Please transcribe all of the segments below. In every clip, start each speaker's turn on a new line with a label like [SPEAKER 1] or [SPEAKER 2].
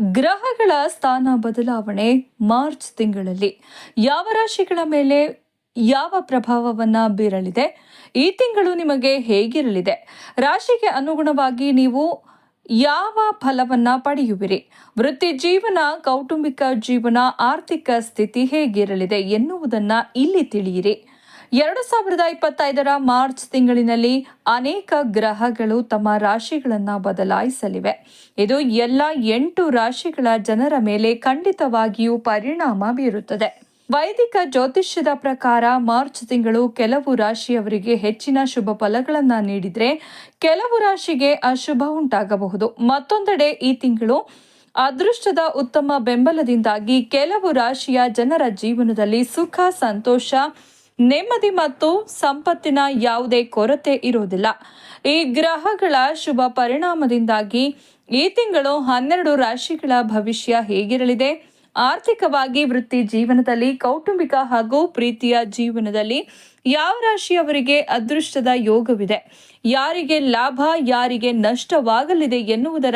[SPEAKER 1] ಗ್ರಹಗಳ ಸ್ಥಾನ ಬದಲಾವಣೆ ಮಾರ್ಚ್ ತಿಂಗಳಲ್ಲಿ. ಯಾವ ರಾಶಿಗಳ ಮೇಲೆ ಯಾವ ಪ್ರಭಾವವನ್ನ ಬೀರಲಿದೆ? ಈ ತಿಂಗಳು ನಿಮಗೆ ಹೇಗಿರಲಿದೆ? ರಾಶಿಗೆ ಅನುಗುಣವಾಗಿ ನೀವು ಯಾವ ಫಲವನ್ನ ಪಡೆಯುವಿರಿ? ವೃತ್ತಿ ಜೀವನ, ಕೌಟುಂಬಿಕ ಜೀವನ, ಆರ್ಥಿಕ ಸ್ಥಿತಿ ಹೇಗಿರಲಿದೆ ಎನ್ನುವುದನ್ನು ಇಲ್ಲಿ ತಿಳಿಯಿರಿ. ಎರಡು ಸಾವಿರದ ಇಪ್ಪತ್ತೈದರ ಮಾರ್ಚ್ ತಿಂಗಳಿನಲ್ಲಿ ಅನೇಕ ಗ್ರಹಗಳು ತಮ್ಮ ರಾಶಿಗಳನ್ನು ಬದಲಾಯಿಸಲಿವೆ. ಇದು ಎಲ್ಲ ಎಂಟು ರಾಶಿಗಳ ಜನರ ಮೇಲೆ ಖಂಡಿತವಾಗಿಯೂ ಪರಿಣಾಮ ಬೀರುತ್ತದೆ. ವೈದಿಕ ಜ್ಯೋತಿಷ್ಯದ ಪ್ರಕಾರ ಮಾರ್ಚ್ ತಿಂಗಳು ಕೆಲವು ರಾಶಿಯವರಿಗೆ ಹೆಚ್ಚಿನ ಶುಭ ಫಲಗಳನ್ನು ನೀಡಿದರೆ ಕೆಲವು ರಾಶಿಗೆ ಅಶುಭ ಉಂಟಾಗಬಹುದು. ಮತ್ತೊಂದೆಡೆ ಈ ತಿಂಗಳು ಅದೃಷ್ಟದ ಉತ್ತಮ ಬೆಂಬಲದಿಂದಾಗಿ ಕೆಲವು ರಾಶಿಯ ಜನರ ಜೀವನದಲ್ಲಿ ಸುಖ, ಸಂತೋಷ ನೆಮ್ಮದಿ ಮತ್ತು ಸಂಪತ್ತಿನ ಯಾವುದೇ ಕೊರತೆ ಇರುವುದಿಲ್ಲ. ಈ ಗ್ರಹಗಳ ಶುಭ ಪರಿಣಾಮದಿಂದಾಗಿ ಈ ತಿಂಗಳು ಹನ್ನೆರಡು ರಾಶಿಗಳ ಭವಿಷ್ಯ ಹೇಗಿರಲಿದೆ? ಆರ್ಥಿಕವಾಗಿ ವೃತ್ತಿ ಜೀವನದಲ್ಲಿ, ಕೌಟುಂಬಿಕ ಹಾಗೂ ಪ್ರೀತಿಯ ಜೀವನದಲ್ಲಿ ಯಾವ ರಾಶಿಯವರಿಗೆ ಅದೃಷ್ಟದ ಯೋಗವಿದೆ? ಯಾರಿಗೆ ಲಾಭ, ಯಾರಿಗೆ ನಷ್ಟವಾಗಲಿದೆ ಎನ್ನುವುದರ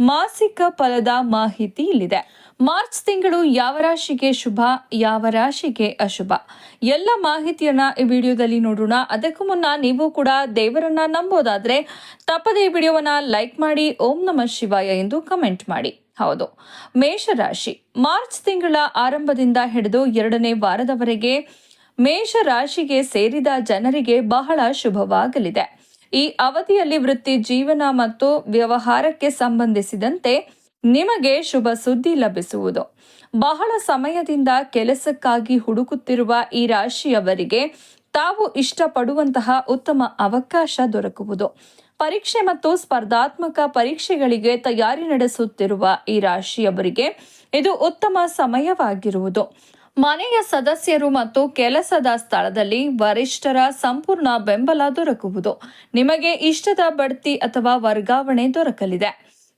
[SPEAKER 1] ಮಾಸಿಕ ಫಲದ ಮಾಹಿತಿ ಇಲ್ಲಿದೆ. ಮಾರ್ಚ್ ತಿಂಗಳು ಯಾವ ರಾಶಿಗೆ ಶುಭ, ಯಾವ ರಾಶಿಗೆ ಅಶುಭ? ಎಲ್ಲ ಮಾಹಿತಿಯನ್ನ ಈ ವಿಡಿಯೋದಲ್ಲಿ ನೋಡೋಣ. ಅದಕ್ಕೂ ಮುನ್ನ ನೀವು ಕೂಡ ದೇವರನ್ನ ನಂಬೋದಾದ್ರೆ ತಪ್ಪದೆ ಈ ವಿಡಿಯೋವನ್ನ ಲೈಕ್ ಮಾಡಿ, ಓಂ ನಮಃ ಶಿವಾಯ ಎಂದು ಕಮೆಂಟ್ ಮಾಡಿ. ಹೌದು. ಮೇಷರಾಶಿ ಮಾರ್ಚ್ ತಿಂಗಳ ಆರಂಭದಿಂದ ಹಿಡಿದು ಎರಡನೇ ವಾರದವರೆಗೆ ಮೇಷ ರಾಶಿಗೆ ಸೇರಿದ ಜನರಿಗೆ ಬಹಳ ಶುಭವಾಗಲಿದೆ. ಈ ಅವಧಿಯಲ್ಲಿ ವೃತ್ತಿ ಜೀವನ ಮತ್ತು ವ್ಯವಹಾರಕ್ಕೆ ಸಂಬಂಧಿಸಿದಂತೆ ನಿಮಗೆ ಶುಭ ಸುದ್ದಿ ಲಭಿಸುವುದು. ಬಹಳ ಸಮಯದಿಂದ ಕೆಲಸಕ್ಕಾಗಿ ಹುಡುಕುತ್ತಿರುವ ಈ ರಾಶಿಯವರಿಗೆ ತಾವು ಇಷ್ಟಪಡುವಂತಹ ಉತ್ತಮ ಅವಕಾಶ ದೊರಕುವುದು. ಪರೀಕ್ಷೆ ಮತ್ತು ಸ್ಪರ್ಧಾತ್ಮಕ ಪರೀಕ್ಷೆಗಳಿಗೆ ತಯಾರಿ ನಡೆಸುತ್ತಿರುವ ಈ ರಾಶಿಯವರಿಗೆ ಇದು ಉತ್ತಮ ಸಮಯವಾಗಿರುವುದು. ಮನೆಯ ಸದಸ್ಯರು ಮತ್ತು ಕೆಲಸದ ಸ್ಥಳದಲ್ಲಿ ವರಿಷ್ಠರ ಸಂಪೂರ್ಣ ಬೆಂಬಲ ದೊರಕುವುದು. ನಿಮಗೆ ಇಷ್ಟದ ಬಡ್ತಿ ಅಥವಾ ವರ್ಗಾವಣೆ ದೊರಕಲಿದೆ.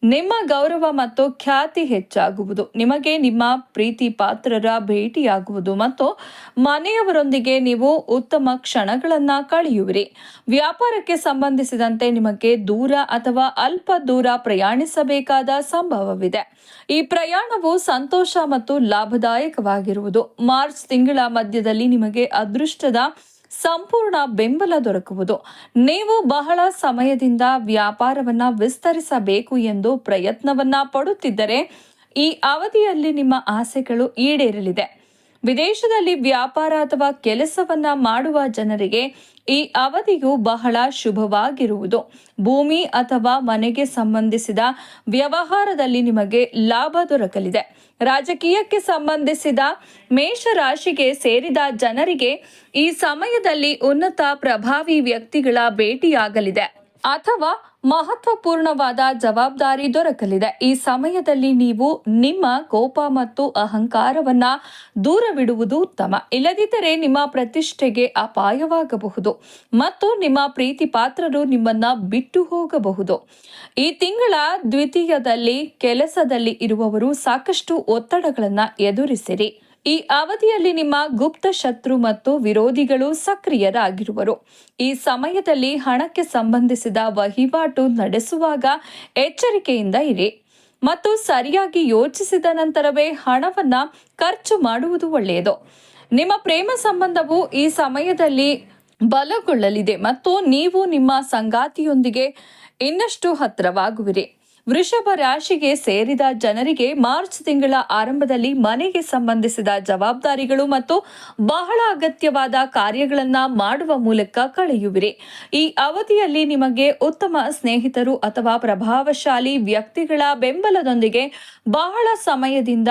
[SPEAKER 1] ನಿಮ್ಮ ಗೌರವ ಮತ್ತು ಖ್ಯಾತಿ ಹೆಚ್ಚಾಗುವುದು. ನಿಮಗೆ ನಿಮ್ಮ ಪ್ರೀತಿ ಪಾತ್ರರ ಭೇಟಿಯಾಗುವುದು ಮತ್ತು ಮನೆಯವರೊಂದಿಗೆ ನೀವು ಉತ್ತಮ ಕ್ಷಣಗಳನ್ನು ಕಳೆಯುವಿರಿ. ವ್ಯಾಪಾರಕ್ಕೆ ಸಂಬಂಧಿಸಿದಂತೆ ನಿಮಗೆ ದೂರ ಅಥವಾ ಅಲ್ಪ ದೂರ ಪ್ರಯಾಣಿಸಬೇಕಾದ ಸಂಭವವಿದೆ. ಈ ಪ್ರಯಾಣವು ಸಂತೋಷ ಮತ್ತು ಲಾಭದಾಯಕವಾಗಿರುವುದು. ಮಾರ್ಚ್ ತಿಂಗಳ ಮಧ್ಯದಲ್ಲಿ ನಿಮಗೆ ಅದೃಷ್ಟದ ಸಂಪೂರ್ಣ ಬೆಂಬಲ ದೊರಕುವುದು. ನೀವು ಬಹಳ ಸಮಯದಿಂದ ವ್ಯಾಪಾರವನ್ನ ವಿಸ್ತರಿಸಬೇಕು ಎಂದು ಪ್ರಯತ್ನವನ್ನ ಪಡುತ್ತಿದ್ದರೆ ಈ ಅವಧಿಯಲ್ಲಿ ನಿಮ್ಮ ಆಸೆಗಳು ಈಡೇರಲಿದೆ. ವಿದೇಶದಲ್ಲಿ ವ್ಯಾಪಾರ ಅಥವಾ ಕೆಲಸವನ್ನ ಮಾಡುವ ಜನರಿಗೆ ಈ ಅವಧಿಯು ಬಹಳ ಶುಭವಾಗಿರುವುದು. ಭೂಮಿ ಅಥವಾ ಮನೆಗೆ ಸಂಬಂಧಿಸಿದ ವ್ಯವಹಾರದಲ್ಲಿ ನಿಮಗೆ ಲಾಭ ದೊರಕಲಿದೆ. ರಾಜಕೀಯಕ್ಕೆ ಸಂಬಂಧಿಸಿದ ಮೇಷರಾಶಿಗೆ ಸೇರಿದ ಜನರಿಗೆ ಈ ಸಮಯದಲ್ಲಿ ಉನ್ನತ ಪ್ರಭಾವಿ ವ್ಯಕ್ತಿಗಳ ಭೇಟಿಯಾಗಲಿದೆ. ಅಥವಾ ಮಹತ್ವಪೂರ್ಣವಾದ ಜವಾಬ್ದಾರಿ ದೊರಕಲಿದೆ. ಈ ಸಮಯದಲ್ಲಿ ನೀವು ನಿಮ್ಮ ಕೋಪ ಮತ್ತು ಅಹಂಕಾರವನ್ನ ದೂರವಿಡುವುದು ಉತ್ತಮ. ಇಲ್ಲದಿದ್ದರೆ ನಿಮ್ಮ ಪ್ರತಿಷ್ಠೆಗೆ ಅಪಾಯವಾಗಬಹುದು ಮತ್ತು ನಿಮ್ಮ ಪ್ರೀತಿ ಪಾತ್ರರು ನಿಮ್ಮನ್ನ ಬಿಟ್ಟು ಹೋಗಬಹುದು. ಈ ತಿಂಗಳ ದ್ವಿತೀಯದಲ್ಲಿ, ಕೆಲಸದಲ್ಲಿ ಇರುವವರು ಸಾಕಷ್ಟು ಒತ್ತಡಗಳನ್ನು ಎದುರಿಸಿರಿ. ಈ ಅವಧಿಯಲ್ಲಿ ನಿಮ್ಮ ಗುಪ್ತ ಶತ್ರು ಮತ್ತು ವಿರೋಧಿಗಳು ಸಕ್ರಿಯರಾಗಿರುವರು. ಈ ಸಮಯದಲ್ಲಿ ಹಣಕ್ಕೆ ಸಂಬಂಧಿಸಿದ ವಹಿವಾಟು ನಡೆಸುವಾಗ ಎಚ್ಚರಿಕೆಯಿಂದ ಇರಿ. ಮತ್ತು ಸರಿಯಾಗಿ ಯೋಚಿಸಿದ ನಂತರವೇ ಹಣವನ್ನ ಖರ್ಚು ಮಾಡುವುದು ಒಳ್ಳೆಯದು. ನಿಮ್ಮ ಪ್ರೇಮ ಸಂಬಂಧವು ಈ ಸಮಯದಲ್ಲಿ ಬಲಗೊಳ್ಳಲಿದೆ ಮತ್ತು ನೀವು ನಿಮ್ಮ ಸಂಗಾತಿಯೊಂದಿಗೆ ಇನ್ನಷ್ಟು ಹತ್ತಿರವಾಗುವಿರಿ. ವೃಷಭ ರಾಶಿಗೆ ಸೇರಿದ ಜನರಿಗೆ ಮಾರ್ಚ್ ತಿಂಗಳ ಆರಂಭದಲ್ಲಿ ಮನೆಗೆ ಸಂಬಂಧಿಸಿದ ಜವಾಬ್ದಾರಿಗಳು ಮತ್ತು ಬಹಳ ಅಗತ್ಯವಾದ ಕಾರ್ಯಗಳನ್ನು ಮಾಡುವ ಮೂಲಕ ಕಳೆಯುವಿರಿ. ಈ ಅವಧಿಯಲ್ಲಿ ನಿಮಗೆ ಉತ್ತಮ ಸ್ನೇಹಿತರು ಅಥವಾ ಪ್ರಭಾವಶಾಲಿ ವ್ಯಕ್ತಿಗಳ ಬೆಂಬಲದೊಂದಿಗೆ ಬಹಳ ಸಮಯದಿಂದ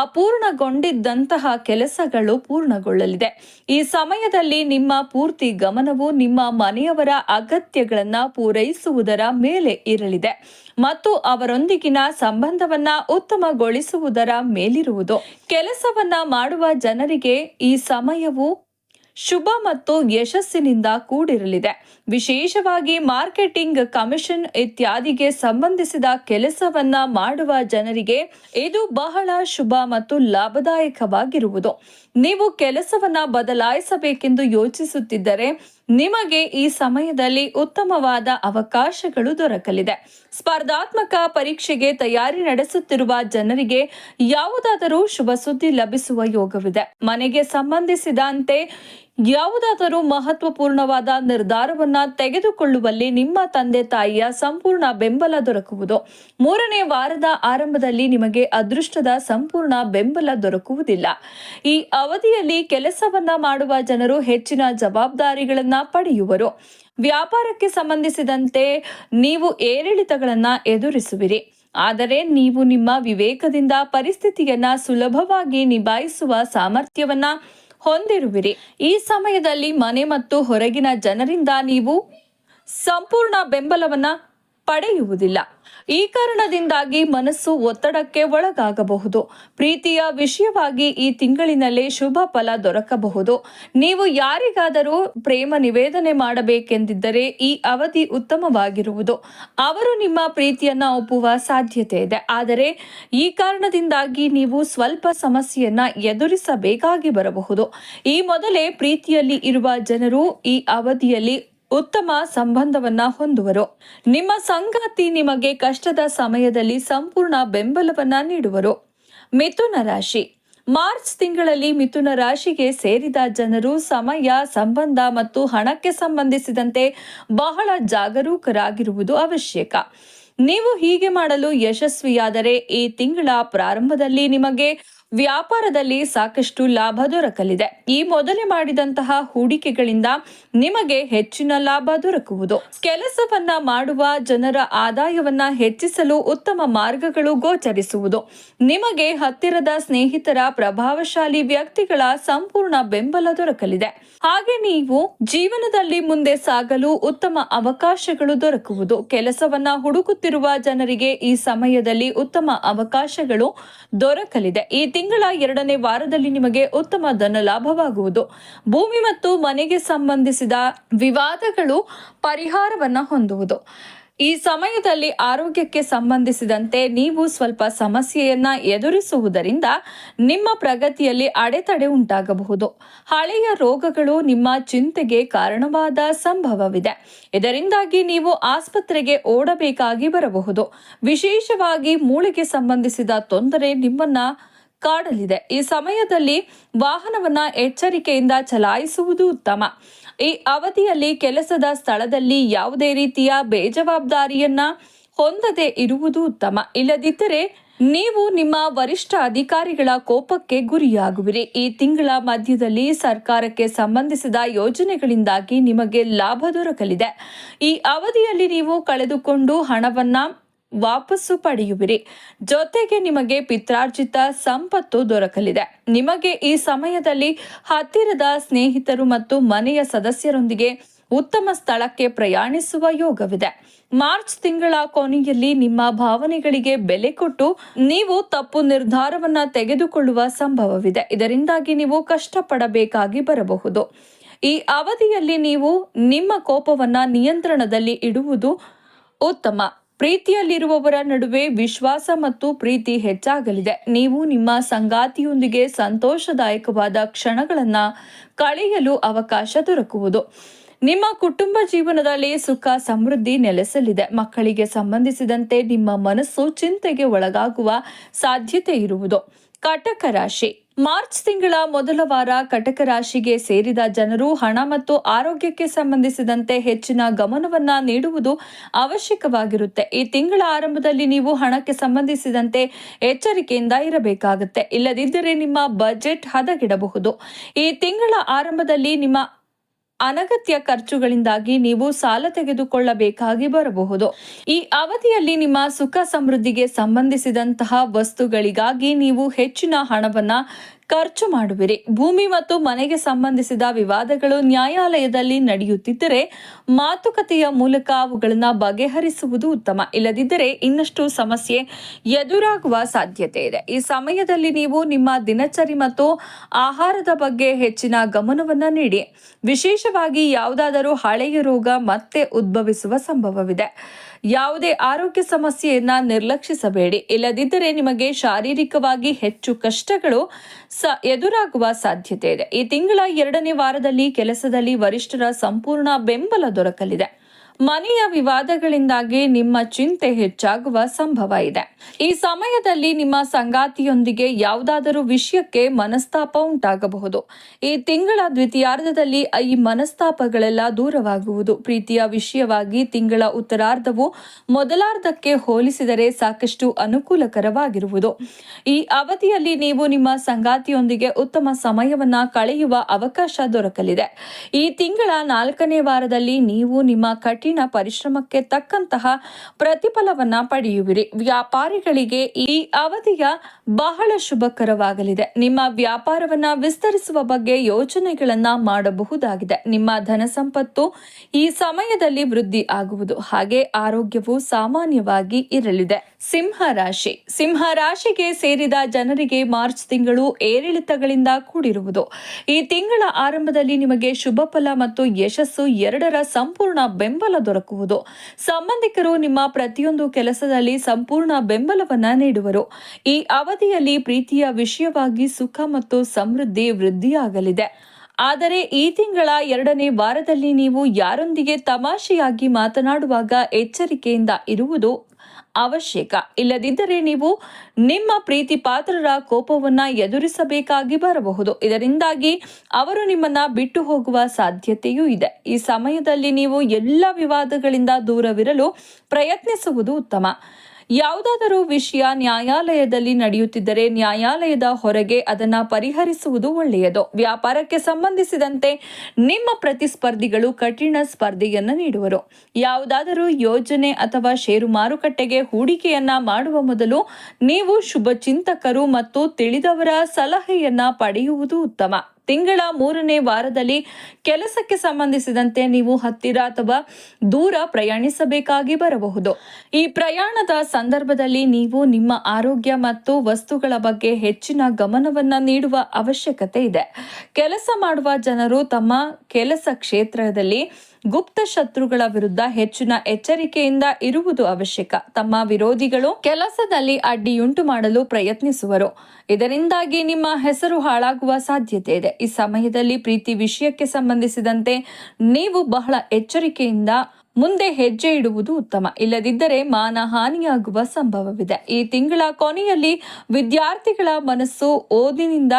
[SPEAKER 1] ಅಪೂರ್ಣಗೊಂಡಿದ್ದಂತಹ ಕೆಲಸಗಳು ಪೂರ್ಣಗೊಳ್ಳಲಿದೆ. ಈ ಸಮಯದಲ್ಲಿ ನಿಮ್ಮ ಪೂರ್ತಿ ಗಮನವು ನಿಮ್ಮ ಮನೆಯವರ ಅಗತ್ಯಗಳನ್ನು ಪೂರೈಸುವುದರ ಮೇಲೆ ಇರಲಿದೆ. ಮತ್ತು ಅವರೊಂದಿಗಿನ ಸಂಬಂಧವನ್ನ ಉತ್ತಮಗೊಳಿಸುವುದರ ಮೇಲಿರುವುದು. ಕೆಲಸವನ್ನ ಮಾಡುವ ಜನರಿಗೆ ಈ ಸಮಯವು ಶುಭ ಮತ್ತು ಯಶಸ್ಸಿನಿಂದ ಕೂಡಿರಲಿದೆ. ವಿಶೇಷವಾಗಿ ಮಾರ್ಕೆಟಿಂಗ್ ಕಮಿಷನ್ ಇತ್ಯಾದಿಗೆ ಸಂಬಂಧಿಸಿದ ಕೆಲಸವನ್ನ ಮಾಡುವ ಜನರಿಗೆ ಇದು ಬಹಳ ಶುಭ ಮತ್ತು ಲಾಭದಾಯಕವಾಗಿರುವುದು. ನೀವು ಕೆಲಸವನ್ನ ಬದಲಾಯಿಸಬೇಕೆಂದು ಯೋಚಿಸುತ್ತಿದ್ದರೆ ನಿಮಗೆ ಈ ಸಮಯದಲ್ಲಿ ಉತ್ತಮವಾದ ಅವಕಾಶಗಳು ದೊರಕಲಿದೆ. ಸ್ಪರ್ಧಾತ್ಮಕ ಪರೀಕ್ಷೆಗೆ ತಯಾರಿ ನಡೆಸುತ್ತಿರುವ ಜನರಿಗೆ ಯಾವುದಾದರೂ ಶುಭ ಸುದ್ದಿ ಲಭಿಸುವ ಯೋಗವಿದೆ. ಮನೆಗೆ ಸಂಬಂಧಿಸಿದಂತೆ ಯಾವುದಾದರೂ ಮಹತ್ವಪೂರ್ಣವಾದ ನಿರ್ಧಾರವನ್ನ ತೆಗೆದುಕೊಳ್ಳುವಲ್ಲಿ ನಿಮ್ಮ ತಂದೆ ತಾಯಿಯ ಸಂಪೂರ್ಣ ಬೆಂಬಲ ದೊರಕುವುದು. ಮೂರನೇ ವಾರದ ಆರಂಭದಲ್ಲಿ ನಿಮಗೆ ಅದೃಷ್ಟದ ಸಂಪೂರ್ಣ ಬೆಂಬಲ ದೊರಕುವುದಿಲ್ಲ. ಈ ಅವಧಿಯಲ್ಲಿ ಕೆಲಸವನ್ನ ಮಾಡುವ ಜನರು ಹೆಚ್ಚಿನ ಜವಾಬ್ದಾರಿಗಳನ್ನ ಪಡೆಯುವರು. ವ್ಯಾಪಾರಕ್ಕೆ ಸಂಬಂಧಿಸಿದಂತೆ ನೀವು ಏರಿಳಿತಗಳನ್ನ ಎದುರಿಸುವಿರಿ. ಆದರೆ ನೀವು ನಿಮ್ಮ ವಿವೇಕದಿಂದ ಪರಿಸ್ಥಿತಿಯನ್ನ ಸುಲಭವಾಗಿ ನಿಭಾಯಿಸುವ ಸಾಮರ್ಥ್ಯವನ್ನ ಹೊಂದಿರುವಿರಿ. ಈ ಸಮಯದಲ್ಲಿ ಮನೆ ಮತ್ತು ಹೊರಗಿನ ಜನರಿಂದ ನೀವು ಸಂಪೂರ್ಣ ಬೆಂಬಲವನ್ನ ಪಡೆಯುವುದಿಲ್ಲ. ಈ ಕಾರಣದಿಂದಾಗಿ ಮನಸ್ಸು ಒತ್ತಡಕ್ಕೆ ಒಳಗಾಗಬಹುದು. ಪ್ರೀತಿಯ ವಿಷಯವಾಗಿ ಈ ತಿಂಗಳಿನಲ್ಲಿ ಶುಭ ಫಲ ದೊರಕಬಹುದು. ನೀವು ಯಾರಿಗಾದರೂ ಪ್ರೇಮ ನಿವೇದನೆ ಮಾಡಬೇಕೆಂದಿದ್ದರೆ ಈ ಅವಧಿ ಉತ್ತಮವಾಗಿರುವುದು. ಅವರು ನಿಮ್ಮ ಪ್ರೀತಿಯನ್ನ ಒಪ್ಪುವ ಸಾಧ್ಯತೆ ಇದೆ. ಆದರೆ ಈ ಕಾರಣದಿಂದಾಗಿ ನೀವು ಸ್ವಲ್ಪ ಸಮಸ್ಯೆಯನ್ನ ಎದುರಿಸಬೇಕಾಗಿ ಬರಬಹುದು. ಈ ಮೊದಲೇ ಪ್ರೀತಿಯಲ್ಲಿ ಇರುವ ಜನರು ಈ ಅವಧಿಯಲ್ಲಿ ಉತ್ತಮ ಸಂಬಂಧವನ್ನ ಹೊಂದುವರು. ನಿಮ್ಮ ಸಂಗಾತಿ ನಿಮಗೆ ಕಷ್ಟದ ಸಮಯದಲ್ಲಿ ಸಂಪೂರ್ಣ ಬೆಂಬಲವನ್ನ ನೀಡುವರು. ಮಿಥುನ ರಾಶಿ. ಮಾರ್ಚ್ ತಿಂಗಳಲ್ಲಿ ಮಿಥುನ ರಾಶಿಗೆ ಸೇರಿದ ಜನರು ಸಮಯ, ಸಂಬಂಧ ಮತ್ತು ಹಣಕ್ಕೆ ಸಂಬಂಧಿಸಿದಂತೆ ಬಹಳ ಜಾಗರೂಕರಾಗಿರುವುದು ಅವಶ್ಯಕ. ನೀವು ಹೀಗೆ ಮಾಡಲು ಯಶಸ್ವಿಯಾದರೆ ಈ ತಿಂಗಳ ಪ್ರಾರಂಭದಲ್ಲಿ ನಿಮಗೆ ವ್ಯಾಪಾರದಲ್ಲಿ ಸಾಕಷ್ಟು ಲಾಭ ದೊರಕಲಿದೆ. ಈ ಮೊದಲೇ ಮಾಡಿದಂತಹ ಹೂಡಿಕೆಗಳಿಂದ ನಿಮಗೆ ಹೆಚ್ಚಿನ ಲಾಭ ದೊರಕುವುದು. ಕೆಲಸವನ್ನ ಮಾಡುವ ಜನರ ಆದಾಯವನ್ನ ಹೆಚ್ಚಿಸಲು ಉತ್ತಮ ಮಾರ್ಗಗಳು ಗೋಚರಿಸುವುದು. ನಿಮಗೆ ಹತ್ತಿರದ ಸ್ನೇಹಿತರ ಪ್ರಭಾವಶಾಲಿ ವ್ಯಕ್ತಿಗಳ ಸಂಪೂರ್ಣ ಬೆಂಬಲ ದೊರಕಲಿದೆ. ಹಾಗೆ ನೀವು ಜೀವನದಲ್ಲಿ ಮುಂದೆ ಸಾಗಲು ಉತ್ತಮ ಅವಕಾಶಗಳು ದೊರಕುವುದು. ಕೆಲಸವನ್ನ ಹುಡುಕುತ್ತಿರುವ ಜನರಿಗೆ ಈ ಸಮಯದಲ್ಲಿ ಉತ್ತಮ ಅವಕಾಶಗಳು ದೊರಕಲಿದೆ. ಈ ತಿಂಗಳ ಎರಡನೇ ವಾರದಲ್ಲಿ ನಿಮಗೆ ಉತ್ತಮ ಧನ ಲಾಭವಾಗುವುದು. ಭೂಮಿ ಮತ್ತು ಮನೆಗೆ ಸಂಬಂಧಿಸಿದ ವಿವಾದಗಳು ಪರಿಹಾರವನ್ನ ಹೊಂದುವುದು. ಈ ಸಮಯದಲ್ಲಿ ಆರೋಗ್ಯಕ್ಕೆ ಸಂಬಂಧಿಸಿದಂತೆ ನೀವು ಸ್ವಲ್ಪ ಸಮಸ್ಯೆಯನ್ನ ಎದುರಿಸುವುದರಿಂದ ನಿಮ್ಮ ಪ್ರಗತಿಯಲ್ಲಿ ಅಡೆತಡೆ ಉಂಟಾಗಬಹುದು. ಹಳೆಯ ರೋಗಗಳು ನಿಮ್ಮ ಚಿಂತೆಗೆ ಕಾರಣವಾದ ಸಂಭವವಿದೆ. ಇದರಿಂದಾಗಿ ನೀವು ಆಸ್ಪತ್ರೆಗೆ ಓಡಬೇಕಾಗಿ ಬರಬಹುದು. ವಿಶೇಷವಾಗಿ ಮೂಳೆಗೆ ಸಂಬಂಧಿಸಿದ ತೊಂದರೆ ನಿಮ್ಮನ್ನ ಕಾಡಲಿದೆ. ಈ ಸಮಯದಲ್ಲಿ ವಾಹನವನ್ನ ಎಚ್ಚರಿಕೆಯಿಂದ ಚಲಾಯಿಸುವುದು ಉತ್ತಮ. ಈ ಅವಧಿಯಲ್ಲಿ ಕೆಲಸದ ಸ್ಥಳದಲ್ಲಿ ಯಾವುದೇ ರೀತಿಯ ಬೇಜವಾಬ್ದಾರಿಯನ್ನ ಹೊಂದದೆ ಇರುವುದು ಉತ್ತಮ. ಇಲ್ಲದಿದ್ದರೆ ನೀವು ನಿಮ್ಮ ವರಿಷ್ಠ ಅಧಿಕಾರಿಗಳ ಕೋಪಕ್ಕೆ ಗುರಿಯಾಗುವಿರಿ. ಈ ತಿಂಗಳ ಮಧ್ಯದಲ್ಲಿ ಸರ್ಕಾರಕ್ಕೆ ಸಂಬಂಧಿಸಿದ ಯೋಜನೆಗಳಿಂದಾಗಿ ನಿಮಗೆ ಲಾಭ ದೊರಕಲಿದೆ. ಈ ಅವಧಿಯಲ್ಲಿ ನೀವು ಕಳೆದುಕೊಂಡು ಹಣವನ್ನ ವಾಪಸ್ಸು ಪಡೆಯುವಿರಿ. ಜೊತೆಗೆ ನಿಮಗೆ ಪಿತ್ರಾರ್ಜಿತ ಸಂಪತ್ತು ದೊರಕಲಿದೆ. ನಿಮಗೆ ಈ ಸಮಯದಲ್ಲಿ ಹತ್ತಿರದ ಸ್ನೇಹಿತರು ಮತ್ತು ಮನೆಯ ಸದಸ್ಯರೊಂದಿಗೆ ಉತ್ತಮ ಸ್ಥಳಕ್ಕೆ ಪ್ರಯಾಣಿಸುವ ಯೋಗವಿದೆ. ಮಾರ್ಚ್ ತಿಂಗಳ ಕೊನೆಯಲ್ಲಿ ನಿಮ್ಮ ಭಾವನೆಗಳಿಗೆ ಬೆಲೆ ಕೊಟ್ಟು ನೀವು ತಪ್ಪು ನಿರ್ಧಾರವನ್ನ ತೆಗೆದುಕೊಳ್ಳುವ ಸಂಭವವಿದೆ. ಇದರಿಂದಾಗಿ ನೀವು ಕಷ್ಟಪಡಬೇಕಾಗಿ ಬರಬಹುದು. ಈ ಅವಧಿಯಲ್ಲಿ ನೀವು ನಿಮ್ಮ ಕೋಪವನ್ನ ನಿಯಂತ್ರಣದಲ್ಲಿ ಇಡುವುದು ಉತ್ತಮ. ಪ್ರೀತಿಯಲ್ಲಿರುವವರ ನಡುವೆ ವಿಶ್ವಾಸ ಮತ್ತು ಪ್ರೀತಿ ಹೆಚ್ಚಾಗಲಿದೆ. ನೀವು ನಿಮ್ಮ ಸಂಗಾತಿಯೊಂದಿಗೆ ಸಂತೋಷದಾಯಕವಾದ ಕ್ಷಣಗಳನ್ನ ಕಳೆಯಲು ಅವಕಾಶ ದೊರಕುವುದು. ನಿಮ್ಮ ಕುಟುಂಬ ಜೀವನದಲ್ಲಿ ಸುಖ, ಸಮೃದ್ಧಿ ನೆಲೆಸಲಿದೆ. ಮಕ್ಕಳಿಗೆ ಸಂಬಂಧಿಸಿದಂತೆ ನಿಮ್ಮ ಮನಸ್ಸು ಚಿಂತೆಗೆ ಒಳಗಾಗುವ ಸಾಧ್ಯತೆ ಇರುವುದು. ಕಟಕ ರಾಶಿ. ಮಾರ್ಚ್ ತಿಂಗಳ ಮೊದಲ ವಾರ ಕಟಕ ರಾಶಿಗೆ ಸೇರಿದ ಜನರು ಹಣ ಮತ್ತು ಆರೋಗ್ಯಕ್ಕೆ ಸಂಬಂಧಿಸಿದಂತೆ ಹೆಚ್ಚಿನ ಗಮನವನ್ನ ನೀಡುವುದು ಅವಶ್ಯಕವಾಗಿರುತ್ತೆ. ಈ ತಿಂಗಳ ಆರಂಭದಲ್ಲಿ ನೀವು ಹಣಕ್ಕೆ ಸಂಬಂಧಿಸಿದಂತೆ ಎಚ್ಚರಿಕೆಯಿಂದ ಇರಬೇಕಾಗುತ್ತೆ. ಇಲ್ಲದಿದ್ದರೆ ನಿಮ್ಮ ಬಜೆಟ್ ಹದಗೆಡಬಹುದು. ಈ ತಿಂಗಳ ಆರಂಭದಲ್ಲಿ ನಿಮ್ಮ ಅನಗತ್ಯ ಖರ್ಚುಗಳಿಂದಾಗಿ ನೀವು ಸಾಲ ತೆಗೆದುಕೊಳ್ಳಬೇಕಾಗಿ ಬರಬಹುದು. ಈ ಅವಧಿಯಲ್ಲಿ ನಿಮ್ಮ ಸುಖ ಸಮೃದ್ಧಿಗೆ ಸಂಬಂಧಿಸಿದಂತಹ ವಸ್ತುಗಳಿಗಾಗಿ ನೀವು ಹೆಚ್ಚಿನ ಹಣವನ್ನ ಖರ್ಚು ಮಾಡುವಿರಿ. ಭೂಮಿ ಮತ್ತು ಮನೆಗೆ ಸಂಬಂಧಿಸಿದ ವಿವಾದಗಳು ನ್ಯಾಯಾಲಯದಲ್ಲಿ ನಡೆಯುತ್ತಿದ್ದರೆ ಮಾತುಕತೆಯ ಮೂಲಕ ಅವುಗಳನ್ನು ಬಗೆಹರಿಸುವುದು ಉತ್ತಮ. ಇಲ್ಲದಿದ್ದರೆ ಇನ್ನಷ್ಟು ಸಮಸ್ಯೆ ಎದುರಾಗುವ ಸಾಧ್ಯತೆ ಇದೆ. ಈ ಸಮಯದಲ್ಲಿ ನೀವು ನಿಮ್ಮ ದಿನಚರಿ ಮತ್ತು ಆಹಾರದ ಬಗ್ಗೆ ಹೆಚ್ಚಿನ ಗಮನವನ್ನು ನೀಡಿ. ವಿಶೇಷವಾಗಿ ಯಾವುದಾದರೂ ಹಳೆಯ ರೋಗ ಮತ್ತೆ ಉದ್ಭವಿಸುವ ಸಂಭವವಿದೆ. ಯಾವುದೇ ಆರೋಗ್ಯ ಸಮಸ್ಯೆಯನ್ನ ನಿರ್ಲಕ್ಷಿಸಬೇಡಿ. ಇಲ್ಲದಿದ್ದರೆ ನಿಮಗೆ ಶಾರೀರಿಕವಾಗಿ ಹೆಚ್ಚು ಕಷ್ಟಗಳು ಎದುರಾಗುವ ಸಾಧ್ಯತೆ ಇದೆ. ಈ ತಿಂಗಳ ಎರಡನೇ ವಾರದಲ್ಲಿ ಕೆಲಸದಲ್ಲಿ ವರಿಷ್ಠರ ಸಂಪೂರ್ಣ ಬೆಂಬಲ ದೊರಕಲಿದೆ. ಮನೆಯ ವಿವಾದಗಳಿಂದಾಗಿ ನಿಮ್ಮ ಚಿಂತೆ ಹೆಚ್ಚಾಗುವ ಸಂಭವ ಇದೆ. ಈ ಸಮಯದಲ್ಲಿ ನಿಮ್ಮ ಸಂಗಾತಿಯೊಂದಿಗೆ ಯಾವುದಾದರೂ ವಿಷಯಕ್ಕೆ ಮನಸ್ತಾಪ ಉಂಟಾಗಬಹುದು. ಈ ತಿಂಗಳ ದ್ವಿತೀಯಾರ್ಧದಲ್ಲಿ ಈ ಮನಸ್ತಾಪಗಳೆಲ್ಲ ದೂರವಾಗುವುದು. ಪ್ರೀತಿಯ ವಿಷಯವಾಗಿ ತಿಂಗಳ ಉತ್ತರಾರ್ಧವು ಮೊದಲಾರ್ಧಕ್ಕೆ ಹೋಲಿಸಿದರೆ ಸಾಕಷ್ಟು ಅನುಕೂಲಕರವಾಗಿರುವುದು. ಈ ಅವಧಿಯಲ್ಲಿ ನೀವು ನಿಮ್ಮ ಸಂಗಾತಿಯೊಂದಿಗೆ ಉತ್ತಮ ಸಮಯವನ್ನ ಕಳೆಯುವ ಅವಕಾಶ ದೊರಕಲಿದೆ. ಈ ತಿಂಗಳ ನಾಲ್ಕನೇ ವಾರದಲ್ಲಿ ನೀವು ನಿಮ್ಮ ಕಠಿಣ ಪರಿಶ್ರಮಕ್ಕೆ ತಕ್ಕಂತಹ ಪ್ರತಿಫಲವನ್ನ ಪಡೆಯುವಿರಿ. ವ್ಯಾಪಾರಿಗಳಿಗೆ ಈ ಅವಧಿಯ ಬಹಳ ಶುಭಕರವಾಗಲಿದೆ. ನಿಮ್ಮ ವ್ಯಾಪಾರವನ್ನ ವಿಸ್ತರಿಸುವ ಬಗ್ಗೆ ಯೋಚನೆಗಳನ್ನ ಮಾಡಬಹುದಾಗಿದೆ. ನಿಮ್ಮ ಧನ ಸಂಪತ್ತು ಈ ಸಮಯದಲ್ಲಿ ವೃದ್ಧಿ ಆಗುವುದು. ಹಾಗೆ ಆರೋಗ್ಯವು ಸಾಮಾನ್ಯವಾಗಿ ಇರಲಿದೆ. ಸಿಂಹ ರಾಶಿ. ಸಿಂಹ ರಾಶಿಗೆ ಸೇರಿದ ಜನರಿಗೆ ಮಾರ್ಚ್ ತಿಂಗಳು ಏರಿಳಿತಗಳಿಂದ ಕೂಡಿರುವುದು. ಈ ತಿಂಗಳ ಆರಂಭದಲ್ಲಿ ನಿಮಗೆ ಶುಭ ಫಲ ಮತ್ತು ಯಶಸ್ಸು ಎರಡರ ಸಂಪೂರ್ಣ ಬೆಂಬಲ ದೊರಕುವುದು. ಸಂಬಂಧಿಕರು ನಿಮ್ಮ ಪ್ರತಿಯೊಂದು ಕೆಲಸದಲ್ಲಿ ಸಂಪೂರ್ಣ ಬೆಂಬಲವನ್ನ ನೀಡುವರು. ಈ ಅವಧಿಯಲ್ಲಿ ಪ್ರೀತಿಯ ವಿಷಯವಾಗಿ ಸುಖ ಮತ್ತು ಸಮೃದ್ಧಿ ವೃದ್ಧಿಯಾಗಲಿದೆ. ಆದರೆ ಈ ತಿಂಗಳ ಎರಡನೇ ವಾರದಲ್ಲಿ ನೀವು ಯಾರೊಂದಿಗೆ ತಮಾಷೆಯಾಗಿ ಮಾತನಾಡುವಾಗ ಎಚ್ಚರಿಕೆಯಿಂದ ಇರುವುದು ಅವಶ್ಯಕ. ಇಲ್ಲದಿದ್ದರೆ ನೀವು ನಿಮ್ಮ ಪ್ರೀತಿ ಪಾತ್ರರ ಕೋಪವನ್ನ ಎದುರಿಸಬೇಕಾಗಿ ಬರಬಹುದು. ಇದರಿಂದಾಗಿ ಅವರು ನಿಮ್ಮನ್ನ ಬಿಟ್ಟು ಹೋಗುವ ಸಾಧ್ಯತೆಯೂ ಇದೆ. ಈ ಸಮಯದಲ್ಲಿ ನೀವು ಎಲ್ಲ ವಿವಾದಗಳಿಂದ ದೂರವಿರಲು ಪ್ರಯತ್ನಿಸುವುದು ಉತ್ತಮ. ಯಾವುದಾದರೂ ವಿಷಯ ನ್ಯಾಯಾಲಯದಲ್ಲಿ ನಡೆಯುತ್ತಿದ್ದರೆ ನ್ಯಾಯಾಲಯದ ಹೊರಗೆ ಅದನ್ನು ಪರಿಹರಿಸುವುದು ಒಳ್ಳೆಯದು. ವ್ಯಾಪಾರಕ್ಕೆ ಸಂಬಂಧಿಸಿದಂತೆ ನಿಮ್ಮ ಪ್ರತಿಸ್ಪರ್ಧಿಗಳು ಕಠಿಣ ಸ್ಪರ್ಧೆಯನ್ನು ನೀಡುವರು. ಯಾವುದಾದರೂ ಯೋಜನೆ ಅಥವಾ ಷೇರು ಮಾರುಕಟ್ಟೆಗೆ ಹೂಡಿಕೆಯನ್ನ ಮಾಡುವ ಮೊದಲು ನೀವು ಶುಭ ಚಿಂತಕರು ಮತ್ತು ತಿಳಿದವರ ಸಲಹೆಯನ್ನ ಪಡೆಯುವುದು ಉತ್ತಮ. ತಿಂಗಳ ಮೂರನೇ ವಾರದಲ್ಲಿ ಕೆಲಸಕ್ಕೆ ಸಂಬಂಧಿಸಿದಂತೆ ನೀವು ಹತ್ತಿರ ಅಥವಾ ದೂರ ಪ್ರಯಾಣಿಸಬೇಕಾಗಿ ಬರಬಹುದು. ಈ ಪ್ರಯಾಣದ ಸಂದರ್ಭದಲ್ಲಿ ನೀವು ನಿಮ್ಮ ಆರೋಗ್ಯ ಮತ್ತು ವಸ್ತುಗಳ ಬಗ್ಗೆ ಹೆಚ್ಚಿನ ಗಮನವನ್ನ ನೀಡುವ ಅವಶ್ಯಕತೆ ಇದೆ. ಕೆಲಸ ಮಾಡುವ ಜನರು ತಮ್ಮ ಕೆಲಸ ಕ್ಷೇತ್ರದಲ್ಲಿ ಗುಪ್ತ ಶತ್ರುಗಳ ವಿರುದ್ಧ ಹೆಚ್ಚಿನ ಎಚ್ಚರಿಕೆಯಿಂದ ಇರುವುದು ಅವಶ್ಯಕ. ತಮ್ಮ ವಿರೋಧಿಗಳು ಕೆಲಸದಲ್ಲಿ ಅಡ್ಡಿಯುಂಟು ಮಾಡಲು ಪ್ರಯತ್ನಿಸುವರು. ಇದರಿಂದಾಗಿ ನಿಮ್ಮ ಹೆಸರು ಹಾಳಾಗುವ ಸಾಧ್ಯತೆ ಇದೆ. ಈ ಸಮಯದಲ್ಲಿ ಪ್ರೀತಿ ವಿಷಯಕ್ಕೆ ಸಂಬಂಧಿಸಿದಂತೆ ನೀವು ಬಹಳ ಎಚ್ಚರಿಕೆಯಿಂದ ಮುಂದೆ ಹೆಜ್ಜೆ ಇಡುವುದು ಉತ್ತಮ. ಇಲ್ಲದಿದ್ದರೆ ಮಾನ ಹಾನಿಯಾಗುವ ಸಂಭವವಿದೆ. ಈ ತಿಂಗಳ ಕೊನೆಯಲ್ಲಿ ವಿದ್ಯಾರ್ಥಿಗಳ ಮನಸ್ಸು ಓದಿನಿಂದ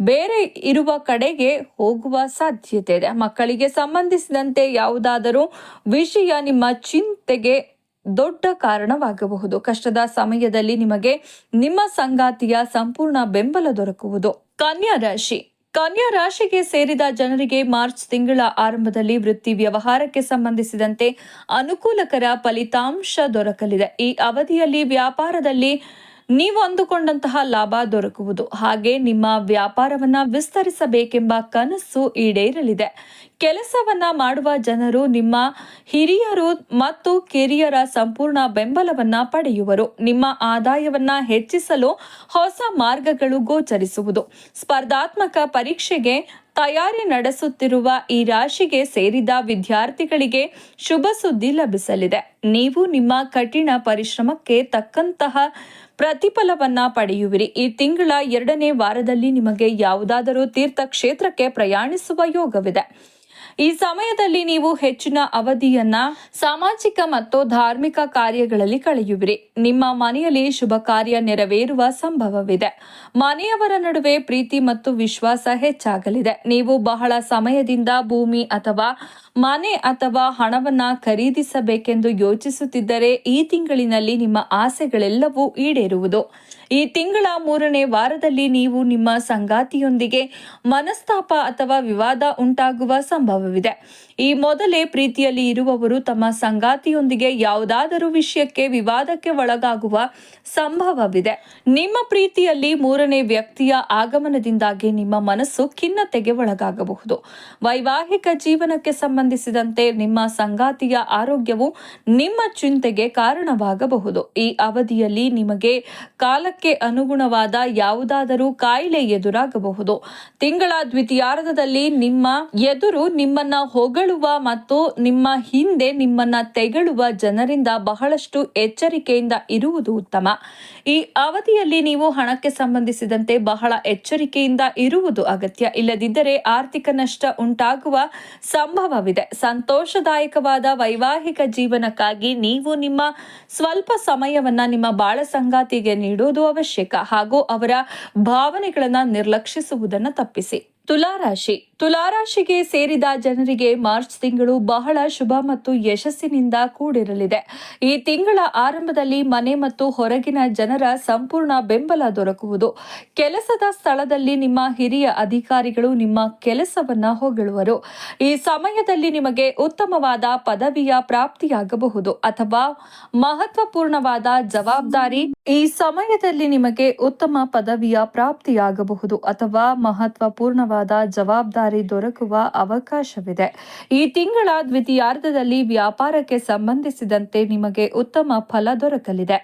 [SPEAKER 1] ಬೇರೆ ಇರುವ ಕಡೆಗೆ ಹೋಗುವ ಸಾಧ್ಯತೆ ಇದೆ. ಮಕ್ಕಳಿಗೆ ಸಂಬಂಧಿಸಿದಂತೆ ಯಾವುದಾದರೂ ವಿಷಯ ನಿಮ್ಮ ಚಿಂತೆಗೆ ದೊಡ್ಡ ಕಾರಣವಾಗಬಹುದು. ಕಷ್ಟದ ಸಮಯದಲ್ಲಿ ನಿಮಗೆ ನಿಮ್ಮ ಸಂಗಾತಿಯ ಸಂಪೂರ್ಣ ಬೆಂಬಲ ದೊರಕುವುದು. ಕನ್ಯಾ ರಾಶಿ. ಕನ್ಯಾ ರಾಶಿಗೆ ಸೇರಿದ ಜನರಿಗೆ ಮಾರ್ಚ್ ತಿಂಗಳ ಆರಂಭದಲ್ಲಿ ವೃತ್ತಿ ವ್ಯವಹಾರಕ್ಕೆ ಸಂಬಂಧಿಸಿದಂತೆ ಅನುಕೂಲಕರ ಫಲಿತಾಂಶ ದೊರಕಲಿದೆ. ಈ ಅವಧಿಯಲ್ಲಿ ವ್ಯಾಪಾರದಲ್ಲಿ ನೀವು ಅಂದುಕೊಂಡಂತಹ ಲಾಭ ದೊರಕುವುದು. ಹಾಗೆ ನಿಮ್ಮ ವ್ಯಾಪಾರವನ್ನ ವಿಸ್ತರಿಸಬೇಕೆಂಬ ಕನಸು ಈಡೇರಲಿದೆ. ಕೆಲಸವನ್ನ ಮಾಡುವ ಜನರು ನಿಮ್ಮ ಹಿರಿಯರು ಮತ್ತು ಕಿರಿಯರ ಸಂಪೂರ್ಣ ಬೆಂಬಲವನ್ನ ಪಡೆಯುವರು. ನಿಮ್ಮ ಆದಾಯವನ್ನ ಹೆಚ್ಚಿಸಲು ಹೊಸ ಮಾರ್ಗಗಳು ಗೋಚರಿಸುವುದು. ಸ್ಪರ್ಧಾತ್ಮಕ ಪರೀಕ್ಷೆಗೆ ತಯಾರಿ ನಡೆಸುತ್ತಿರುವ ಈ ರಾಶಿಗೆ ಸೇರಿದ ವಿದ್ಯಾರ್ಥಿಗಳಿಗೆ ಶುಭ ಸುದ್ದಿ ಲಭಿಸಲಿದೆ. ನೀವು ನಿಮ್ಮ ಕಠಿಣ ಪರಿಶ್ರಮಕ್ಕೆ ತಕ್ಕಂತಹ ಪ್ರತಿಫಲವನ್ನ ಪಡೆಯುವಿರಿ. ಈ ತಿಂಗಳ ಎರಡನೇ ವಾರದಲ್ಲಿ ನಿಮಗೆ ಯಾವುದಾದರೂ ತೀರ್ಥಕ್ಷೇತ್ರಕ್ಕೆ ಪ್ರಯಾಣಿಸುವ ಯೋಗವಿದೆ. ಈ ಸಮಯದಲ್ಲಿ ನೀವು ಹೆಚ್ಚಿನ ಅವಧಿಯನ್ನ ಸಾಮಾಜಿಕ ಮತ್ತು ಧಾರ್ಮಿಕ ಕಾರ್ಯಗಳಲ್ಲಿ ಕಳೆಯುವಿರಿ. ನಿಮ್ಮ ಮನೆಯಲ್ಲಿ ಶುಭ ಕಾರ್ಯ ನೆರವೇರುವ ಸಂಭವವಿದೆ. ಮನೆಯವರ ನಡುವೆ ಪ್ರೀತಿ ಮತ್ತು ವಿಶ್ವಾಸ ಹೆಚ್ಚಾಗಲಿದೆ. ನೀವು ಬಹಳ ಸಮಯದಿಂದ ಭೂಮಿ ಅಥವಾ ಮನೆ ಅಥವಾ ಹಣವನ್ನ ಖರೀದಿಸಬೇಕೆಂದು ಯೋಚಿಸುತ್ತಿದ್ದರೆ ಈ ತಿಂಗಳಿನಲ್ಲಿ ನಿಮ್ಮ ಆಸೆಗಳೆಲ್ಲವೂ ಈಡೇರುವುದು. ಈ ತಿಂಗಳ ಮೂರನೇ ವಾರದಲ್ಲಿ ನೀವು ನಿಮ್ಮ ಸಂಗಾತಿಯೊಂದಿಗೆ ಮನಸ್ತಾಪ ಅಥವಾ ವಿವಾದ ಉಂಟಾಗುವ ಸಂಭವವಿದೆ. ಈ ಮೊದಲೇ ಪ್ರೀತಿಯಲ್ಲಿ ಇರುವವರು ತಮ್ಮ ಸಂಗಾತಿಯೊಂದಿಗೆ ಯಾವುದಾದರೂ ವಿಷಯಕ್ಕೆ ವಿವಾದಕ್ಕೆ ಒಳಗಾಗುವ ಸಂಭವವಿದೆ. ನಿಮ್ಮ ಪ್ರೀತಿಯಲ್ಲಿ ಮೂರನೇ ವ್ಯಕ್ತಿಯ ಆಗಮನದಿಂದಾಗಿ ನಿಮ್ಮ ಮನಸ್ಸು ಖಿನ್ನತೆಗೆ ಒಳಗಾಗಬಹುದು. ವೈವಾಹಿಕ ಜೀವನಕ್ಕೆ ಸಂಬಂಧಿಸಿದಂತೆ ನಿಮ್ಮ ಸಂಗಾತಿಯ ಆರೋಗ್ಯವು ನಿಮ್ಮ ಚಿಂತೆಗೆ ಕಾರಣವಾಗಬಹುದು. ಈ ಅವಧಿಯಲ್ಲಿ ನಿಮಗೆ ಕಾಲಕ್ಕೆ ಅನುಗುಣವಾದ ಯಾವುದಾದರೂ ಕಾಯಿಲೆ ಎದುರಾಗಬಹುದು. ತಿಂಗಳ ದ್ವಿತೀಯಾರ್ಧದಲ್ಲಿ ನಿಮ್ಮ ಎದುರು ನಿಮ್ಮನ್ನ ಹೊಗಳುವ ಮತ್ತು ನಿಮ್ಮ ಹಿಂದೆ ನಿಮ್ಮನ್ನ ತೆಗಳುವ ಜನರಿಂದ ಬಹಳಷ್ಟು ಎಚ್ಚರಿಕೆಯಿಂದ ಇರುವುದು ಉತ್ತಮ. ಈ ಅವಧಿಯಲ್ಲಿ ನೀವು ಹಣಕ್ಕೆ ಸಂಬಂಧಿಸಿದಂತೆ ಬಹಳ ಎಚ್ಚರಿಕೆಯಿಂದ ಇರುವುದು ಅಗತ್ಯ. ಇಲ್ಲದಿದ್ದರೆ ಆರ್ಥಿಕ ನಷ್ಟ ಉಂಟಾಗುವ ಸಂಭವವಿದೆ. ಸಂತೋಷದಾಯಕವಾದ ವೈವಾಹಿಕ ಜೀವನಕ್ಕಾಗಿ ನೀವು ನಿಮ್ಮ ಸ್ವಲ್ಪ ಸಮಯವನ್ನ ನಿಮ್ಮ ಬಾಳ ಸಂಗಾತಿಗೆ ನೀಡುವುದು ಅವಶ್ಯಕ ಹಾಗೂ ಅವರ ಭಾವನೆಗಳನ್ನು ನಿರ್ಲಕ್ಷಿಸುವುದನ್ನು ತಪ್ಪಿಸಿ. ತುಲಾರಾಶಿ. ತುಲಾರಾಶಿಗೆ ಸೇರಿದ ಜನರಿಗೆ ಮಾರ್ಚ್ ತಿಂಗಳು ಬಹಳ ಶುಭ ಮತ್ತು ಯಶಸ್ಸಿನಿಂದ ಕೂಡಿರಲಿದೆ. ಈ ತಿಂಗಳ ಆರಂಭದಲ್ಲಿ ಮನೆ ಮತ್ತು ಹೊರಗಿನ ಜನರ ಸಂಪೂರ್ಣ ಬೆಂಬಲ ದೊರಕುವುದು. ಕೆಲಸದ ಸ್ಥಳದಲ್ಲಿ ನಿಮ್ಮ ಹಿರಿಯ ಅಧಿಕಾರಿಗಳು ನಿಮ್ಮ ಕೆಲಸವನ್ನ ಹೊಗಳುವರು. ಈ ಸಮಯದಲ್ಲಿ ನಿಮಗೆ ಉತ್ತಮವಾದ ಪದವಿಯ ಪ್ರಾಪ್ತಿಯಾಗಬಹುದು ಅಥವಾ ಮಹತ್ವಪೂರ್ಣವಾದ ಜವಾಬ್ದಾರಿ ಈ ಸಮಯದಲ್ಲಿ ನಿಮಗೆ ಉತ್ತಮ ಪದವಿಯ ಪ್ರಾಪ್ತಿಯಾಗಬಹುದು ಅಥವಾ ಮಹತ್ವಪೂರ್ಣವಾದ ಜವಾಬ್ದಾರಿ ದೊರಕುವ ಅವಕಾಶವಿದೆ. ಈ ತಿಂಗಳ ದ್ವಿತೀಯಾರ್ಧದಲ್ಲಿ ವ್ಯಾಪಾರಕ್ಕೆ ಸಂಬಂಧಿಸಿದಂತೆ ನಿಮಗೆ ಉತ್ತಮ ಫಲ ದೊರಕಲಿದೆ.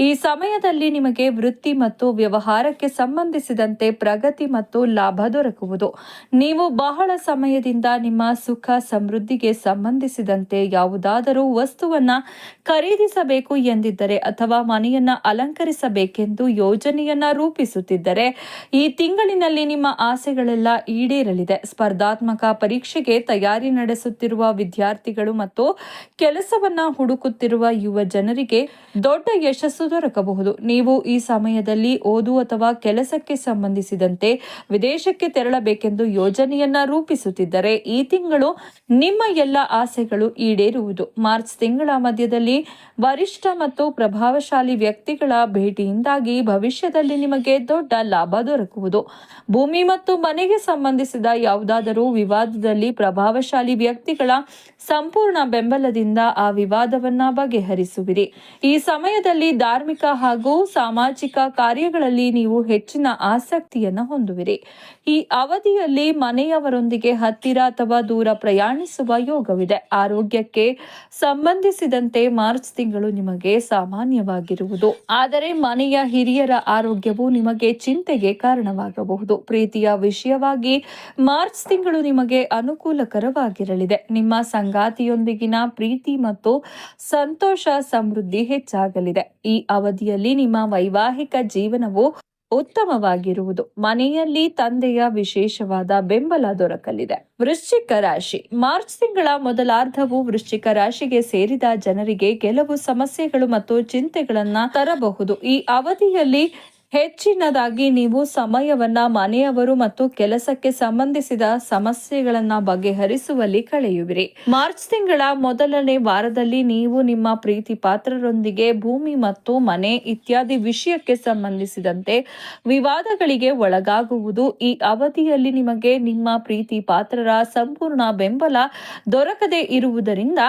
[SPEAKER 1] ಈ ಸಮಯದಲ್ಲಿ ನಿಮಗೆ ವೃತ್ತಿ ಮತ್ತು ವ್ಯವಹಾರಕ್ಕೆ ಸಂಬಂಧಿಸಿದಂತೆ ಪ್ರಗತಿ ಮತ್ತು ಲಾಭ ದೊರಕುವುದು. ನೀವು ಬಹಳ ಸಮಯದಿಂದ ನಿಮ್ಮ ಸುಖ ಸಮೃದ್ಧಿಗೆ ಸಂಬಂಧಿಸಿದಂತೆ ಯಾವುದಾದರೂ ವಸ್ತುವನ್ನ ಖರೀದಿಸಬೇಕು ಎಂದಿದ್ದರೆ ಅಥವಾ ಮನೆಯನ್ನ ಅಲಂಕರಿಸಬೇಕೆಂದು ಯೋಜನೆಯನ್ನ ರೂಪಿಸುತ್ತಿದ್ದರೆ ಈ ತಿಂಗಳಿನಲ್ಲಿ ನಿಮ್ಮ ಆಸೆಗಳೆಲ್ಲ ಈಡೇರಲಿದೆ. ಸ್ಪರ್ಧಾತ್ಮಕ ಪರೀಕ್ಷೆಗೆ ತಯಾರಿ ನಡೆಸುತ್ತಿರುವ ವಿದ್ಯಾರ್ಥಿಗಳು ಮತ್ತು ಕೆಲಸವನ್ನ ಹುಡುಕುತ್ತಿರುವ ಯುವ ಜನರಿಗೆ ದೊಡ್ಡ ಯಶಸ್ಸು ದೊರಕಬಹುದು. ನೀವು ಈ ಸಮಯದಲ್ಲಿ ಓದು ಅಥವಾ ಕೆಲಸಕ್ಕೆ ಸಂಬಂಧಿಸಿದಂತೆ ವಿದೇಶಕ್ಕೆ ತೆರಳಬೇಕೆಂದು ಯೋಜನೆಯನ್ನ ರೂಪಿಸುತ್ತಿದ್ದರೆ ಈ ತಿಂಗಳು ನಿಮ್ಮ ಎಲ್ಲ ಆಸೆಗಳು ಈಡೇರುವುದು. ಮಾರ್ಚ್ ತಿಂಗಳ ಮಧ್ಯದಲ್ಲಿ ವರಿಷ್ಠ ಮತ್ತು ಪ್ರಭಾವಶಾಲಿ ವ್ಯಕ್ತಿಗಳ ಭೇಟಿಯಿಂದಾಗಿ ಭವಿಷ್ಯದಲ್ಲಿ ನಿಮಗೆ ದೊಡ್ಡ ಲಾಭ ದೊರಕುವುದು. ಭೂಮಿ ಮತ್ತು ಮನೆಗೆ ಸಂಬಂಧಿಸಿದ ಯಾವುದಾದರೂ ವಿವಾದದಲ್ಲಿ ಪ್ರಭಾವಶಾಲಿ ವ್ಯಕ್ತಿಗಳ ಸಂಪೂರ್ಣ ಬೆಂಬಲದಿಂದ ಆ ವಿವಾದವನ್ನ ಬಗೆಹರಿಸುವಿರಿ. ಈ ಸಮಯದಲ್ಲಿ ಧಾರ್ಮಿಕ ಹಾಗೂ ಸಾಮಾಜಿಕ ಕಾರ್ಯಗಳಲ್ಲಿ ನೀವು ಹೆಚ್ಚಿನ ಆಸಕ್ತಿಯನ್ನು ಹೊಂದುವಿರಿ. ಈ ಅವಧಿಯಲ್ಲಿ ಮನೆಯವರೊಂದಿಗೆ ಹತ್ತಿರ ಅಥವಾ ದೂರ ಪ್ರಯಾಣಿಸುವ ಯೋಗವಿದೆ. ಆರೋಗ್ಯಕ್ಕೆ ಸಂಬಂಧಿಸಿದಂತೆ ಮಾರ್ಚ್ ತಿಂಗಳು ನಿಮಗೆ ಸಾಮಾನ್ಯವಾಗಿರುವುದು. ಆದರೆ ಮನೆಯ ಹಿರಿಯರ ಆರೋಗ್ಯವು ನಿಮಗೆ ಚಿಂತೆಗೆ ಕಾರಣವಾಗಬಹುದು. ಪ್ರೀತಿಯ ವಿಷಯವಾಗಿ ಮಾರ್ಚ್ ತಿಂಗಳು ನಿಮಗೆ ಅನುಕೂಲಕರವಾಗಿರಲಿದೆ. ನಿಮ್ಮ ಸಂಗಾತಿಯೊಂದಿಗಿನ ಪ್ರೀತಿ ಮತ್ತು ಸಂತೋಷ ಸಮೃದ್ಧಿ ಹೆಚ್ಚಾಗಲಿದೆ. ಈ ಅವಧಿಯಲ್ಲಿ ನಿಮ್ಮ ವೈವಾಹಿಕ ಜೀವನವು ಉತ್ತಮವಾಗಿರುವುದು. ಮನೆಯಲ್ಲಿ ತಂದೆಯ ವಿಶೇಷವಾದ ಬೆಂಬಲ ದೊರಕಲಿದೆ. ವೃಶ್ಚಿಕ ರಾಶಿ. ಮಾರ್ಚ್ ತಿಂಗಳ ಮೊದಲಾರ್ಧವು ವೃಶ್ಚಿಕ ರಾಶಿಗೆ ಸೇರಿದ ಜನರಿಗೆ ಕೆಲವು ಸಮಸ್ಯೆಗಳು ಮತ್ತು ಚಿಂತೆಗಳನ್ನ ತರಬಹುದು. ಈ ಅವಧಿಯಲ್ಲಿ ಹೆಚ್ಚಿನದಾಗಿ ನೀವು ಸಮಯವನ್ನ ಮನೆಯವರು ಮತ್ತು ಕೆಲಸಕ್ಕೆ ಸಂಬಂಧಿಸಿದ ಸಮಸ್ಯೆಗಳನ್ನ ಬಗೆಹರಿಸುವಲ್ಲಿ ಕಳೆಯುವಿರಿ. ಮಾರ್ಚ್ ತಿಂಗಳ ಮೊದಲನೇ ವಾರದಲ್ಲಿ ನೀವು ನಿಮ್ಮ ಪ್ರೀತಿ ಪಾತ್ರರೊಂದಿಗೆ ಭೂಮಿ ಮತ್ತು ಮನೆ ಇತ್ಯಾದಿ ವಿಷಯಕ್ಕೆ ಸಂಬಂಧಿಸಿದಂತೆ ವಿವಾದಗಳಿಗೆ ಒಳಗಾಗುವುದು. ಈ ಅವಧಿಯಲ್ಲಿ ನಿಮಗೆ ನಿಮ್ಮ ಪ್ರೀತಿ ಪಾತ್ರರ ಸಂಪೂರ್ಣ ಬೆಂಬಲ ದೊರಕದೇ ಇರುವುದರಿಂದ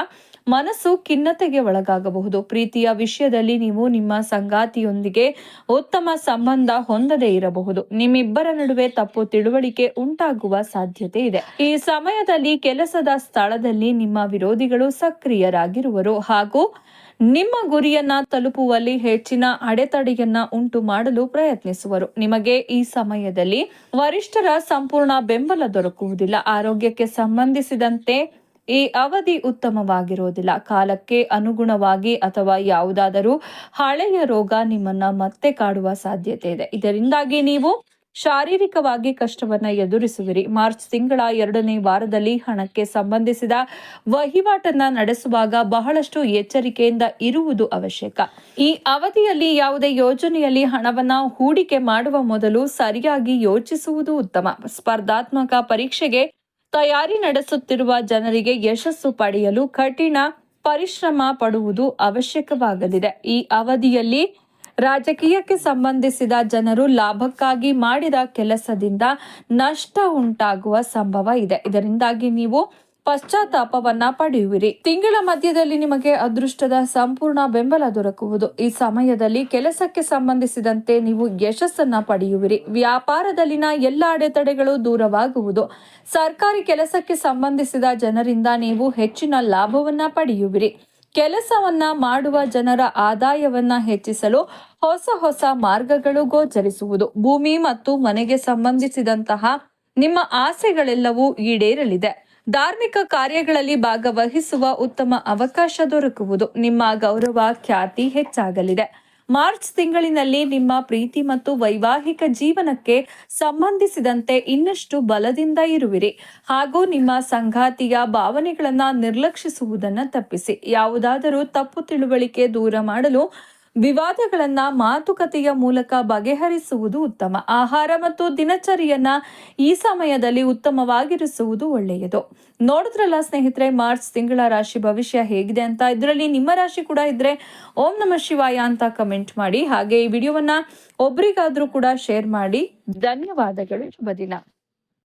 [SPEAKER 1] ಮನಸ್ಸು ಖಿನ್ನತೆಗೆ ಒಳಗಾಗಬಹುದು. ಪ್ರೀತಿಯ ವಿಷಯದಲ್ಲಿ ನೀವು ನಿಮ್ಮ ಸಂಗಾತಿಯೊಂದಿಗೆ ಉತ್ತಮ ಸಂಬಂಧ ಹೊಂದದೇ ಇರಬಹುದು. ನಿಮ್ಮಿಬ್ಬರ ನಡುವೆ ತಪ್ಪು ತಿಳುವಳಿಕೆ ಉಂಟಾಗುವ ಸಾಧ್ಯತೆ ಇದೆ. ಈ ಸಮಯದಲ್ಲಿ ಕೆಲಸದ ಸ್ಥಳದಲ್ಲಿ ನಿಮ್ಮ ವಿರೋಧಿಗಳು ಸಕ್ರಿಯರಾಗಿರುವರು. ಹಾಗೂ ನಿಮ್ಮ ಗುರಿಯನ್ನ ತಲುಪುವಲ್ಲಿ ಹೆಚ್ಚಿನ ಅಡೆತಡೆಯನ್ನ ಉಂಟು ಮಾಡಲು ಪ್ರಯತ್ನಿಸುವರು. ನಿಮಗೆ ಈ ಸಮಯದಲ್ಲಿ ವರಿಷ್ಠರ ಸಂಪೂರ್ಣ ಬೆಂಬಲ ದೊರಕುವುದಿಲ್ಲ. ಆರೋಗ್ಯಕ್ಕೆ ಸಂಬಂಧಿಸಿದಂತೆ ಈ ಅವಧಿ ಉತ್ತಮವಾಗಿರುವುದಿಲ್ಲ. ಕಾಲಕ್ಕೆ ಅನುಗುಣವಾಗಿ ಅಥವಾ ಯಾವುದಾದರೂ ಹಳೆಯ ರೋಗ ನಿಮ್ಮನ್ನ ಮತ್ತೆ ಕಾಡುವ ಸಾಧ್ಯತೆ ಇದೆ. ಇದರಿಂದಾಗಿ ನೀವು ಶಾರೀರಿಕವಾಗಿ ಕಷ್ಟವನ್ನು ಎದುರಿಸುವಿರಿ. ಮಾರ್ಚ್ ತಿಂಗಳ ಎರಡನೇ ವಾರದಲ್ಲಿ ಹಣಕ್ಕೆ ಸಂಬಂಧಿಸಿದ ವಹಿವಾಟನ್ನ ನಡೆಸುವಾಗ ಬಹಳಷ್ಟು ಎಚ್ಚರಿಕೆಯಿಂದ ಇರುವುದು ಅವಶ್ಯಕ. ಈ ಅವಧಿಯಲ್ಲಿ ಯಾವುದೇ ಯೋಜನೆಯಲ್ಲಿ ಹಣವನ್ನ ಹೂಡಿಕೆ ಮಾಡುವ ಮೊದಲು ಸರಿಯಾಗಿ ಯೋಚಿಸುವುದು ಉತ್ತಮ. ಸ್ಪರ್ಧಾತ್ಮಕ ಪರೀಕ್ಷೆಗೆ ತಯಾರಿ ನಡೆಸುತ್ತಿರುವ ಜನರಿಗೆ ಯಶಸ್ಸು ಪಡೆಯಲು ಕಠಿಣ ಪರಿಶ್ರಮ ಪಡುವುದು ಅವಶ್ಯಕವಾಗಲಿದೆ. ಈ ಅವಧಿಯಲ್ಲಿ ರಾಜಕೀಯಕ್ಕೆ ಸಂಬಂಧಿಸಿದ ಜನರು ಲಾಭಕ್ಕಾಗಿ ಮಾಡಿದ ಕೆಲಸದಿಂದ ನಷ್ಟ ಉಂಟಾಗುವ ಸಂಭವ ಇದೆ. ಇದರಿಂದಾಗಿ ನೀವು ಪಶ್ಚಾತ್ತಾಪವನ್ನ ಪಡೆಯುವಿರಿ. ತಿಂಗಳ ಮಧ್ಯದಲ್ಲಿ ನಿಮಗೆ ಅದೃಷ್ಟದ ಸಂಪೂರ್ಣ ಬೆಂಬಲ ದೊರಕುವುದು. ಈ ಸಮಯದಲ್ಲಿ ಕೆಲಸಕ್ಕೆ ಸಂಬಂಧಿಸಿದಂತೆ ನೀವು ಯಶಸ್ಸನ್ನ ಪಡೆಯುವಿರಿ. ವ್ಯಾಪಾರದಲ್ಲಿನ ಎಲ್ಲ ಅಡೆತಡೆಗಳು ದೂರವಾಗುವುದು. ಸರ್ಕಾರಿ ಕೆಲಸಕ್ಕೆ ಸಂಬಂಧಿಸಿದ ಜನರಿಂದ ನೀವು ಹೆಚ್ಚಿನ ಲಾಭವನ್ನ ಪಡೆಯುವಿರಿ. ಕೆಲಸವನ್ನ ಮಾಡುವ ಜನರ ಆದಾಯವನ್ನ ಹೆಚ್ಚಿಸಲು ಹೊಸ ಹೊಸ ಮಾರ್ಗಗಳು ಗೋಚರಿಸುವುದು. ಭೂಮಿ ಮತ್ತು ಮನೆಗೆ ಸಂಬಂಧಿಸಿದಂತಹ ನಿಮ್ಮ ಆಸೆಗಳೆಲ್ಲವೂ ಈಡೇರಲಿದೆ. ಧಾರ್ಮಿಕ ಕಾರ್ಯಗಳಲ್ಲಿ ಭಾಗವಹಿಸುವ ಉತ್ತಮ ಅವಕಾಶ ದೊರಕುವುದು ನಿಮ್ಮ ಗೌರವ, ಖ್ಯಾತಿ ಹೆಚ್ಚಾಗಲಿದೆ. ಮಾರ್ಚ್ ತಿಂಗಳಿನಲ್ಲಿ ನಿಮ್ಮ ಪ್ರೀತಿ ಮತ್ತು ವೈವಾಹಿಕ ಜೀವನಕ್ಕೆ ಸಂಬಂಧಿಸಿದಂತೆ ಇನ್ನಷ್ಟು ಬಲದಿಂದ ಇರುವಿರಿ. ಹಾಗೂ ನಿಮ್ಮ ಸಂಗಾತಿಯ ಭಾವನೆಗಳನ್ನ ನಿರ್ಲಕ್ಷಿಸುವುದನ್ನು ತಪ್ಪಿಸಿ. ಯಾವುದಾದರೂ ತಪ್ಪು ತಿಳುವಳಿಕೆ ದೂರ ಮಾಡಲು ವಿವಾದಗಳನ್ನ ಮಾತುಕತೆಯ ಮೂಲಕ ಬಗೆಹರಿಸುವುದು ಉತ್ತಮ. ಆಹಾರ ಮತ್ತು ದಿನಚರಿಯನ್ನ ಈ ಸಮಯದಲ್ಲಿ ಉತ್ತಮವಾಗಿರಿಸುವುದು ಒಳ್ಳೆಯದು. ನೋಡಿದ್ರಲ್ಲ ಸ್ನೇಹಿತರೆ, ಮಾರ್ಚ್ ತಿಂಗಳ ರಾಶಿ ಭವಿಷ್ಯ ಹೇಗಿದೆ ಅಂತ. ಇದರಲ್ಲಿ ನಿಮ್ಮ ರಾಶಿ ಕೂಡ ಇದ್ರೆ ಓಂ ನಮ ಶಿವಾಯ ಅಂತ ಕಮೆಂಟ್ ಮಾಡಿ. ಹಾಗೆ ಈ ವಿಡಿಯೋವನ್ನ ಒಬ್ರಿಗಾದ್ರೂ ಕೂಡ ಶೇರ್ ಮಾಡಿ. ಧನ್ಯವಾದಗಳು. ಶುಭ